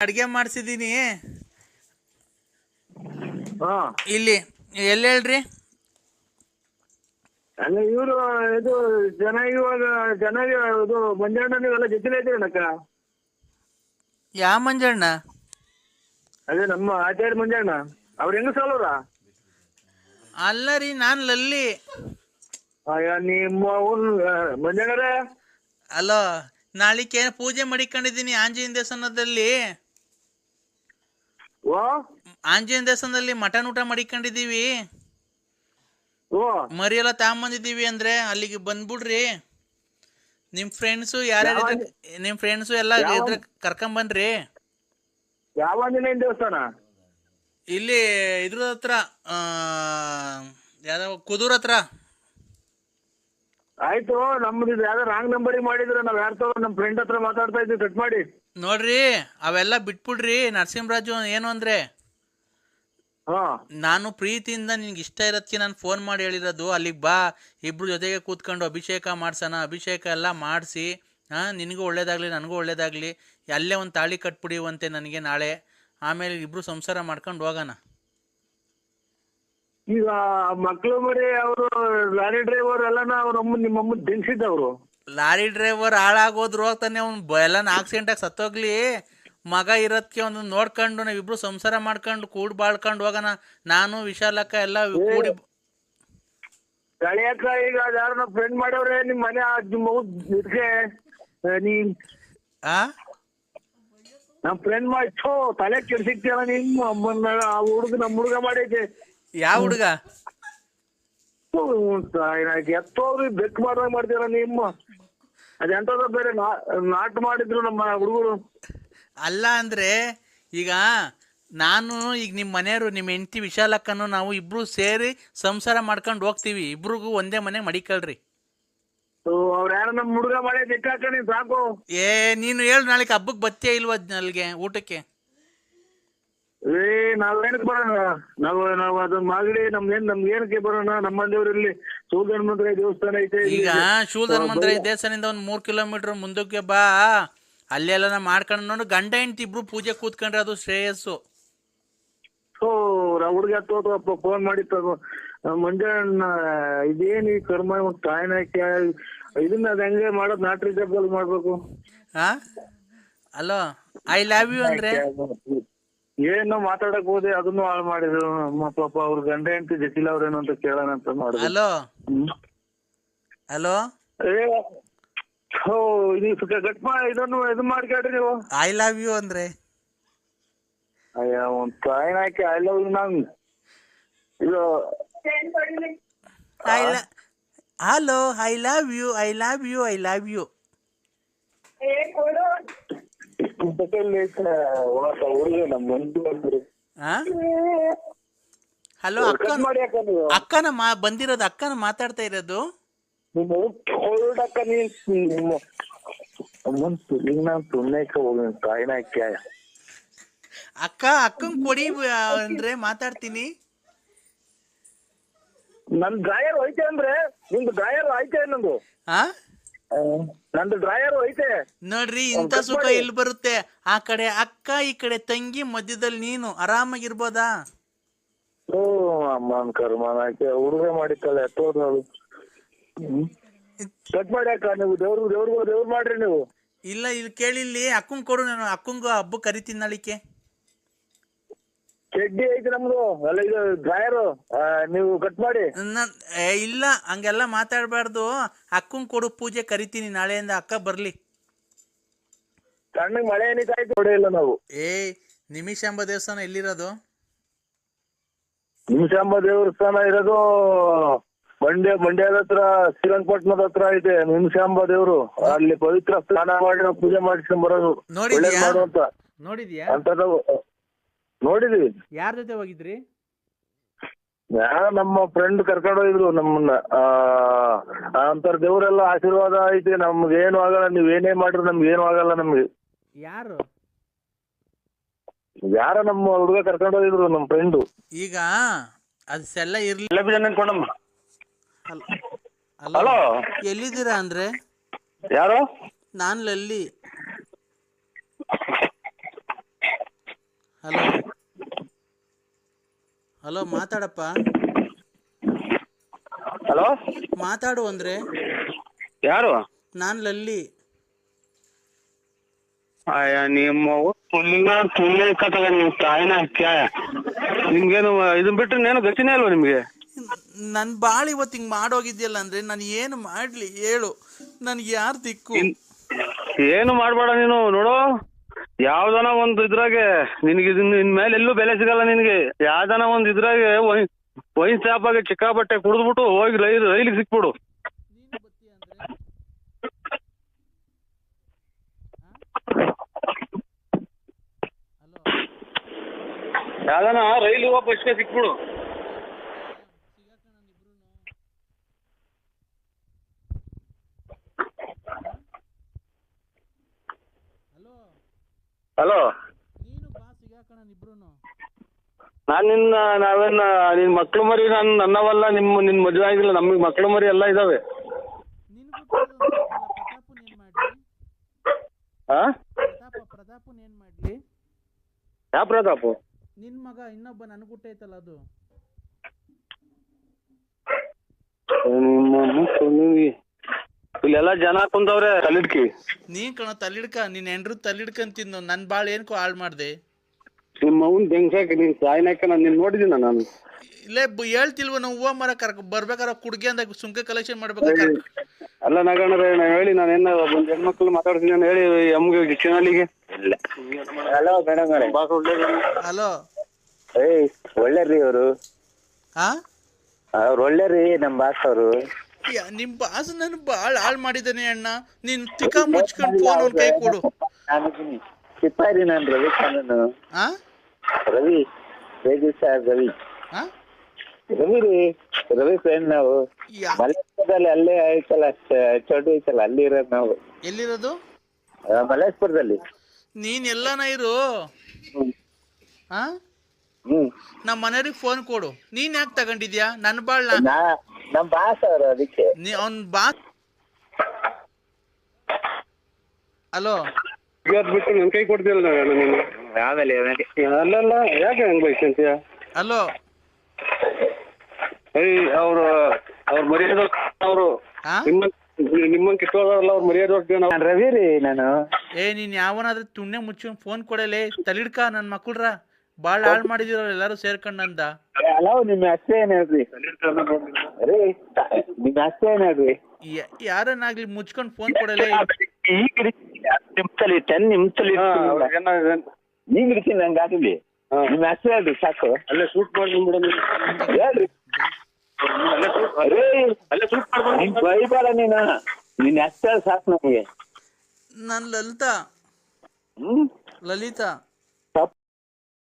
ಅಡ್ಗೆ ಮಾಡ್ಸಿದೀನಿ ಹಾ. ಇಲ್ಲಿ ಎಲ್ಲಿ ಹೇಳ್ರಿ? ಅಲ್ಲ ಇವರು ಇದು ಜನ ಇವಾಗ ಜನ ಇದು ಮಂಜಣ್ಣ ನೀವೆಲ್ಲ ಜೊತೆಲೇ ಅಕ್ಕ ಯಾವ ಮಂಜಣ್ಣ? ಅದೇ ನಮ್ಮ ಆಚಾರ್ಯ ಮಂಜಣ್ಣ. ಅವ್ರ ಹೆಂಗ ಸಾಲವ್ರ ಅಲ್ಲ ರೀ ನಾನು ಲಲ್ಲಿ. ಅಯ್ಯ ನಿಮ್ಮ ಮಂಜಣ್ಣರೇ? ಅಲೋ ನಾಳಿಕೆ ಪೂಜೆ ಮಾಡಿಕೊಂಡಿದ್ದೀನಿ ಆಂಜನೇಯ ದೇವಸ್ಥಾನದಲ್ಲಿ. ಓ? ಆಂಜನೇಯ ದೇವಸ್ಥಾನದಲ್ಲಿ ಮಟನ್ ಊಟ ಮಾಡಿಕೊಂಡಿದ್ದೀವಿ. ಓ. ಮರಿ ಎಲ್ಲ ತಗೊಂಬಂದಿದ್ದೀವಿ ಅಂದ್ರೆ ಅಲ್ಲಿಗೆ ಬಂದ್ಬಿಡ್ರಿ. ನಿಮ್ ಫ್ರೆಂಡ್ಸು ಯಾರ್ಯಾರು ನಿಮ್ ಫ್ರೆಂಡ್ಸು ಎಲ್ಲ ಇದ್ರ ಕರ್ಕೊಂಬನ್ರಿ ಯಾವ ಆಂಜನೇಯನ ದೇವಸ್ಥಾನ? ಇಲ್ಲಿ ಇದ್ರ ಹತ್ರ ಆ, ಯಾವ್ದೋ ಕುದೂರ್ ಹತ್ರ. ಆಯ್ತು ನಮ್ದು ಇದು ಯಾವ್ದೋ ರಾಂಗ್ ನಂಬರಿಗೆ ಮಾಡಿದ್ರೆ ನಾವ್ ಯಾರ ತಗೋ ನಮ್ ಫ್ರೆಂಡ್ ಹತ್ರ ಮಾತಾಡ್ತಾ ಇದ್ವಿ ಕಟ್ ಮಾಡಿ. ನೋಡ್ರಿ ಅವೆಲ್ಲ ಬಿಟ್ಬಿಡ್ರಿ ನರಸಿಂಹರಾಜು ಏನು ಅಂದ್ರೆ? ಹಾ. ನಾನು ಪ್ರೀತಿಯಿಂದ ನಿನ್ಗೆ ಇಷ್ಟ ಇರತ್ತೆ ನಾನು ಫೋನ್ ಮಾಡಿ ಹೇಳಿರೋದು ಅಲ್ಲಿಗೆ ಬಾ ಇಬ್ರು ಜೊತೆಗೆ ಕೂತ್ಕೊಂಡು ಅಭಿಷೇಕ ಮಾಡ್ಸೋಣ ಅಭಿಷೇಕ ಎಲ್ಲ ಮಾಡಿಸಿ ಹಾಂ ನಿನಗೂ ಒಳ್ಳೇದಾಗಲಿ ನನಗೂ ಒಳ್ಳೇದಾಗಲಿ ಅಲ್ಲೇ ಒಂದು ತಾಳಿ ಕಟ್ಬಿಡಿವಂತೆ ನನಗೆ ನಾಳೆ. ಆಮೇಲೆ ಇಬ್ರು ಸಂಸಾರ ಮಾಡ್ಕೊಂಡು ಹೋಗೋಣ. ಈಗ ಮಕ್ಳು ಮರಿ ಅವರು ಲಾರಿ ಡ್ರೈವರ್ ಎಲ್ಲಾನ ಅವ್ರ ಅಮ್ಮ ನಿಮ್ಮ ಅಮ್ಮ ದಿಂಗ್ಸಿದ್ದವ್ರು. ಲಾರಿ ಡ್ರೈವರ್ ಹಾಳಾಗೋದ್ರು ಹೋಗ್ತಾನೆ ಅವ್ನು ಎಲ್ಲ ಆಕ್ಸಿಡೆಂಟಾಗಿ ಸತ್ತೋಗ್ಲಿ. ಮಗ ಇರೋದಕ್ಕೆ ಒಂದು ನೋಡ್ಕೊಂಡು ನಾವಿಬ್ರು ಸಂಸಾರ ಮಾಡ್ಕೊಂಡು ಕೂಡ್ ಬಾಳ್ಕೊಂಡು ಹೋಗೋಣ. ನಾನು ವಿಶಾಲಕ್ಕ ಎಲ್ಲ ಕೂಡಿ ಕಳಿಯಕ್ಕ ಈಗ ಯಾರನ್ನ ಫ್ರೆಂಡ್ ಮಾಡವ್ರೆ ನಿಮ್ ಮನೆ ನಿಮ್ಮ ಇದಕ್ಕೆ ನೀ ಆ? ನಮ್ ಫ್ರೆಂಡ್ ಮಾಡಿ ತಲೆ ಕೆಡ್ಸಿಕ್ತಿಯಲ್ಲ ನಿಮ್ಮ ಅಮ್ಮನ ಆ ಹುಡುಗ ನಮ್ ಹುಡುಗ ಮಾಡೈತೆ ಯಾವ ಹುಡುಗ? ಎತ್ತೋದ್ರಿ ಬೆಕ್ ಮಾಡ್ದಂಗ್ ಮಾಡ್ತೀರ ನಿಮ್ಮ? ಅದೆಂತದ ಬೇರೆ ನಾಟ್ ಮಾಡಿದ್ರು ನಮ್ಮ ಹುಡುಗರು? ಅಲ್ಲ ಅಂದ್ರೆ ಈಗ ನಾನು ಈಗ ನಿಮ್ಮ ಮನೆಯವರು ನಿಮ್ಮ ಹೆಂಡತಿ ವಿಶಾಲಕ್ಕನು ನಾವು ಇಬ್ರು ಸೇರಿ ಸಂಸಾರ ಮಾಡ್ಕೊಂಡು ಹೋಗ್ತೀವಿ. ಇಬ್ರಿಗೂ ಒಂದೇ ಮನೆ ಮಡಿಕಳ್ರಿ ಅವ್ರ ಯಾರ ನಮ್ಮ ಹುಡುಗ ಮಾಡಿ ಸಾಕು. ಏ ನೀನು ಹೇಳು ನಾಳೆ ಹಬ್ಬಕ್ಕೆ ಬತ್ತೇ ಇಲ್ವಾ ಅಲ್ಲಿಗೆ ಊಟಕ್ಕೆ? ಏ ನಾವೇನಕ್ ಬರೋಣ? ನಾವು ನಾವು ಅದನ್ನ ಮಾಗಡಿ ನಮ್ಗೇನ್ ನಮ್ಗೆ ಏನಕ್ಕೆ ಬರೋಣ? ನಮ್ಮ ದೇವ್ರಲ್ಲಿ ಶೂಧರ್ಮಂತ್ರ ದೇವಸ್ಥಾನ ಐತೆ ಈಗ ಶೂಧರ್ ಮಂತ್ರ ದೇವಸ್ಥಾನದಿಂದ ಒಂದ್ ಮೂರ್ ಕಿಲೋಮೀಟರ್ ಮುಂದಕ್ಕೆ ಬಾ. ಅಲ್ಲೆಲ್ಲ ಮಾಡ್ಕೊಂಡು ನೋಡು. ಗಂಡ ಹೆಂಡತಿ ಇಬ್ರು ಪೂಜೆ ಕೂತ್ಕೊಂಡ್ರೆ ಅದು ಶ್ರೇಯಸ್ಸು. ಓ ಹುಡುಗ ತೋತಪ್ಪ ಫೋನ್ ಮಾಡಿ ತಗೋ. ಮಂಜಣ್ಣ ಇದೇನ್ ಈ ಕರ್ಮ ಒಂದ್ ಕಾಯಿನ ಇದನ್ನ ಅದ್ ಹೆಂಗೆ ಮಾಡೋದು? ನಾಟ್ರಿ ಜಬ್ಬಲ್ಲಿ ಮಾಡ್ಬೇಕು. ಹಾ ಅಲೋ ಐ ಲವ್ ಯು ಅಂದ್ರೆ? ಏನೋ ಮಾತಾಡಕ್ ಹೋದೆ ಅದನ್ನು ಹಾಳು ಮಾಡಿದ್ರು. ಅಮ್ಮ ಪಾಪ ಅವ್ರ ಗಂಡ ಹೆಂಡತಿ ಜಟಿಲ್ ಅವ್ರೇನು ಅಂತ ಕೇಳೋಣ ಅಂತ ಮಾಡಿದ್ರು. ಹಲೋ? ಹ್ಮ್. ಹಲೋ? ಏ ಹೋ ಇದು ಕಟ್ ಮಾ ಇದನ್ನು ಇದು ಮಾಡ್ಕೇಳ್ರಿ ನೀವು. ಐ ಲವ್ ಯು ಅಂದ್ರೆ? ಅಯ್ಯ ಒಂದ್ ಕಾಯಿನ ಹಾಕಿ ಐ ಲವ್ ನಂಗ್. ಇದು I hello I love you I love you I love you ಹುಡುಗ ನಮ್ಮ ಮಂದಿ ಬಂದ್ರು ಹಾ ಹಲೋ ಅಕ್ಕ ಅಕ್ಕನ ಮಾ ಬಂದಿರೋದು ಅಕ್ಕನ ಮಾತಾಡ್ತಾ ಇರೋದು? ಅಕ್ಕ ಅಕ್ಕನ್ ಕೊಡಿ ಅಂದ್ರೆ ಮಾತಾಡ್ತೀನಿ. ನನ್ ಡ್ರಾಯರ್ ಐತೆ ಅಂದ್ರೆ ನಿಮ್ದು ಡ್ರಾಯರ್ ಐತೆ ನಂದು ಹಾ ನಂದು ಡ್ರಾಯರ್ ಐತೆ. ನೋಡ್ರಿ ಇಂತ ಸುಖ. ಎಲ್ಲಿ ಬರುತ್ತೆ? ಆ ಕಡೆ ಅಕ್ಕ ಈ ಕಡೆ ತಂಗಿ ಮಧ್ಯದಲ್ಲಿ ನೀನು. ಆರಾಮಾಗಿರ್ಬೋದಾ? ಓ ಅಮ್ಮನ್ ಕರ್ಮನ ಹಾಕಿ ಹುಡುಗ ಮಾಡಿತ್ತಲ್ಲ ಎತ್ತೋದು ಕಟ್ ಮಾಡಿ ಅಕ್ಕ ನೀವು ದೇವ್ರು ದೇವ್ರು ದೇವ್ರು ಮಾಡ್ರಿ ನೀವು. ಇಲ್ಲ ಇಲ್ಲಿ ಕೇಳಿ ಇಲ್ಲಿ ಅಕ್ಕಂಗ್ ಕೊಡು ನಾನು ಅಕ್ಕಂಗೂ ಹಬ್ಬ ಕರಿತೀನಿ ನಾಳಿಕೆ ಚಡ್ಡಿ ಐತೆ ನಮ್ದು. ಅಲ್ಲ ಇದು ಡ್ರಾಯರ್ ನೀವು ಕಟ್ ಮಾಡಿ. ನನ್- ಏ, ಇಲ್ಲ ಹಂಗೆಲ್ಲ ಮಾತಾಡಬಾರ್ದು. ಅಕ್ಕನ್ ಕೊಡು ಪೂಜೆ ಕರಿತೀನಿ. ನಾಳೆಯಿಂದ ಅಕ್ಕ ಬರ್ಲಿ. ಸಣ್ಣಗ್ ಮಳೆ ಏನಿಕಾಯ್ತು ಇಲ್ಲ ನಾವು. ಏ ನಿಮಿಷಾಂಬ ದೇವಸ್ಥಾನ ಎಲ್ಲಿರೋದು? ನಿಮಿಷಾಂಬ ದೇವಸ್ಥಾನ ಇರೋದು ಮಂಡ್ಯ ಮಂಡ್ಯದ ಹತ್ರ ಶ್ರೀರಂಗಪಟ್ಟಣದ ಹತ್ರ ಐತೆ. ನಿಮಿಷಾಂಬ ದೇವರು. ಅಲ್ಲಿ ಪವಿತ್ರ ಸ್ನಾನ ಮಾಡಿ ನಾವು ಪೂಜೆ ಮಾಡಿಸ್ಕೊಂಡ್ ಬರೋದು. ನೋಡಿದ್ಯಾ? ಮಾಡುವಂತ ನೋಡಿದ್ಯಾ? ಅಂತದ್ದು ನೋಡಿದ್ವಿ. ಯಾರ ಜೊತೆ ಹೋಗಿದ್ರಿ? ಯಾರ ನಮ್ಮ ಫ್ರೆಂಡ್ ಕರ್ಕೊಂಡು ಹೋಗಿದ್ರು ನಮ್ಮನ್ನ. ಆ ಅಂತರ ದೇವರೆಲ್ಲ ಆಶೀರ್ವಾದ ಐತಿ. ನಮ್ಗೆ ಏನು ಆಗಲ್ಲ. ನೀವ್ ಏನೇ ಮಾಡ್ರಿ ನಮ್ಗೆ ಏನು ಆಗಲ್ಲ ನಮ್ಗೆ. ಯಾರು? ಯಾರ ನಮ್ಮ ಹುಡುಗ ಕರ್ಕೊಂಡು ಹೋಗಿದ್ರು ನಮ್ಮ ಫ್ರೆಂಡ್ ಈಗ ಅದೆಲ್ಲ ಇರ್ಲಿ ಅನ್ಕೊಂಡಮ್ಮ ಹಲೋ ಎಲ್ಲಿದ್ದೀರಾ ಅಂದ್ರೆ? ಯಾರು? ನಾನು ಲಲ್ಲಿ. ಹಲೋ? ಹಲೋ ಮಾತಾಡಪ್ಪ. ಹಲೋ? ಮಾತಾಡು ಅಂದ್ರೆ. ಯಾರು? ನಾನು ಲಲ್ಲಿ. ಅಯ್ಯ ನಿಮ್ಮ ತುಲ್ಲಿನ ತುಳ್ಳಿ ಕತ್ತದ ನೀವು ತಾಯಿನ ಕ್ಯಾಯ ನಿಮ್ಗೇನು ಇದನ್ ಬಿಟ್ರೆ ಏನು ಗತಿನೇ ಅಲ್ವಾ ನಿಮ್ಗೆ? ನನ್ ಬಾಳ ಇವತ್ತು ಹಿಂಗ್ ಮಾಡೋಗಿದ್ಯಲ್ಲ ಅಂದ್ರೆ ನಾನು ಏನು ಮಾಡ್ಲಿ? ಹೇಳು. ನನ್ಗೆ ಯಾರು ದಿಕ್ಕು? ಏನು ಮಾಡ್ಬೇಡ ನೀನು ನೋಡು. ಯಾವ್ದನ ಒಂದು ಇದ್ರಾಗೆ ನಿನ್ಗೆ ನಿನ್ ಮೇಲೆ ಎಲ್ಲೂ ಬೆಲೆ ಸಿಗಲ್ಲ ನಿನ್ಗೆ. ಯಾವ್ದನ ಒಂದ್ ಇದ್ರಾಗೆ ವೈನ್ ಶಾಪ್ ಆಗಿ ಚಿಕ್ಕಾಬಟ್ಟೆ ಕುಡಿದ್ಬಿಟ್ಟು ಹೋಗಿ ರೈಲ್, ರೈಲಿಗೆ ಸಿಕ್ಬಿಡು. ಯಾವ್ದನ ರೈಲ್ ಹೋಗೋ ಬಸ್ಗೆ ಸಿಕ್ಬಿಡು ಹಲೋ? ನೀನು ನಾನ್ ನಿನ್ನ ನಾವೇನ ನಿನ್ ಮಕ್ಳು ಮರಿ ನಾನು ನನ್ನವಲ್ಲ ನಿಮ್ ನಿನ್ ಮದುವೆ ಆಗಿಲ್ಲ ನಮಗೆ ಮಕ್ಳು ಮರಿ ಎಲ್ಲ ಇದಾವೆ. ಪ್ರತಾಪನ್ ಏನ್ ಮಾಡ್ಲಿ? ಹಾ ಪ್ರತಾಪ ಪ್ರತಾಪನ್ ಏನ್ ಮಾಡ್ಲಿ? ಯಾವ ಪ್ರತಾಪು? ನಿನ್ ಮಗ ಇನ್ನೊಬ್ಬ ನನ್ಗುಟ್ಟೈತಲ್ಲ ಅದು. ನಿಮ್ಮ ಮಕ್ಕಳು ಇಲ್ಲೆಲ್ಲ ಜನ ಕುಂತವ್ರೆ ತಲಿಡ್ಕಿ ನೀನ್ ಕಣ ತಲ್ಲಿಡ್ಕ. ನಿನ್ ಹೆಂಡ್ರು ತಿನ್ನು ನನ್ ಬಾಳ್ ಏನ್ಕೋ ಹಾಳ್ ಮಾಡ್ದೆ. ನಿಮ್ಮ ಅವ್ನ್ ಬೆಂಗ್ಸಾಕ ನೀನ್ ಸಾಯ್ನಾಕ ನಾನು ನಿನ್ ನೋಡಿದಿನ ನಾನು? ಇಲ್ಲೇ ಬ- ಹೇಳ್ತಿಲ್ವ ನಾವು ಹೂವ ಮರ ಕರ್ಕ ಬರ್ಬೇಕಾರ ಕುಡ್ಗೆ ಅಂದಾಗ ಸುಂಕ ಕಲೆಕ್ಷನ್ ಮಾಡ್ಬೇಕಾರೆ ಅಲ್ಲ ನಗಣರೇ ನಾ ಹೇಳಿ ನಾನು ಏನ ಒಂದ್ ಹೆಣ್ಮಕ್ಳು ಮಾತಾಡ್ತೀನಿ ನಾನು ಹೇಳಿ ಎಮ್ಗೆ ಕಿನಲ್ಲಿಗೆ ಇಲ್ಲ. ಹಲೋ ಮೇಡಮ್ ಅವರೇ. ಹಲೋ. ಏಯ್ ಒಳ್ಳೆ ರೀ ಅವರು. ಹಾ ಅವ್ರು ಒಳ್ಳೆ ರೀ ನಮ್ಮ ಬಾಸ್ ಅವರು ನಿಮ್ ಬಾಸ್ ನನ್ ಬಾಳ್ ಹಾಳ್ ಮಾಡಿದಾನೆ ಅಣ್ಣ. ನೀನ್ ತಿಕ್ಕ ಮುಚ್ಕೊಂಡ್ ಫೋನ್ ಅವ್ನ್ ಕೈ ಕೊಡು. ನಾನು ಸಿಪಾಯಿ ನಾನು ರವಿ ಖಾನನು ಆ? ರವಿ ರವಿ ಸರ್ ರವಿ. ಆ? ರವಿ ರೀ ರವಿ ಫ್ರೆಂಡ್ ನಾವು. ಯಾ- ಅಲ್ಲೇ ಐತಲ್ಲ ಚ- ಚೋಟಿ ಐತಲ್ಲ ಅಲ್ಲಿ ಇರೋದು ನಾವು. ಎಲ್ಲಿರೋದು? ಆ, ಮಲೇಶ್ವರದಲ್ಲಿ ನೀನ್ ಎಲ್ಲಾನ ಇರು. ಹಾ ಆ? ಹ್ಮ್. ನಮ್ಮ ಮನೆಯವ್ರಿಗೆ ಫೋನ್ ಕೊಡು. ನೀನ್ ಯಾಕೆ ತಗೊಂಡಿದ್ಯಾ? ನನ್ ಬಾಳ್ ನಾ ನಮ್ಮ ಬಾಸ್ ಅವರು ಅದಕ್ಕೆ. ನೀ ಅವ್ನ್ ಬಾ ಹಲೋ. ಇವತ್ತು ಬಿಟ್ಟು ನನ್ ಕೈ ಕೊಡ್ತಿಲ್ಲ ನೀನು. ಆಮೇಲೆ ಅಲ್ಲಲ್ಲ ಯಾಕೆ ಹಂಗ್ ಬೈಕಂತೀಯ? ಹಲೋ. ಏಯ್ ಅವ್ರು ಅವ್ರ ಮರ್ಯಾದ ಅವರು. ನಿಮ್ಮ ನಿಮ್ಮಂಗ್ ಕಿತ್ತೋದವ್ರಲ್ಲ ಅವ್ರ ಮರ್ಯಾದೆ ನಾವು? ನಾನು ರವಿ ರೀ ನಾನು. ಏ ನೀನ್ ಯಾವನಾದ್ರೂ ತುಣ್ಣೆ ಮುಚ್ಚು ಫೋನ್ ಕೊಡಲೇ? ತಲಿಡ್ಕ ನನ್ ಮಕ್ಕಳ್ರ. ಬಾಳ್ ಹಾಳ್ ಮಾಡಿದಿರೋ ಎಲ್ಲಾರು ಸೇರ್ಕೊಂಡ್ ಹಲೋ ನಿಮ್ಮ ಅಷ್ಟೇ ಏನ್ ಹೇಳ್ರಿ? ರೀ ತ- ನಿಮ್ಮ ಹೆಸರು ಏನ್ ಹೇಳ್ರಿ? ಯಾರನ್ನಾಗ್ಲಿ ಮುಚ್ಕೊಂಡ್ ಫೋನ್ ಕೊಡಲೇ ಈಗ ನಿಮ್ಸಲಿ ಟೆನ್ ನಿಮ್ಸಲಿ ಇದೆ- ಇಡ್ತೀನಿ ನಂಗೆ ಆಗಲಿ. ನಿಮ್ ನಿಮ್ಮ ಹೆಸರು ಹೇಳ್ರಿ ಸಾಕು. ಅಲ್ಲೇ ಶೂಟ್ ಮಾಡಿ ಹೇಳ್ರಿ. ಅಲ್ಲೇ ಶೂಟ್ ರೀ ಅಲ್ಲೇ ಶೂಟ್ ಮಾಡ್ಕೊಂಡು ನೀನ್ ಬೈಬೇಡ ನೀನ. ನಿನ್ನ ಹೆಸರು ಹೇಳಿ ಸಾಕು ನಮಗೆ. ನಾನ್ ಲಲಿತಾ. ಹ್ಮ್? ಲಲಿತಾ.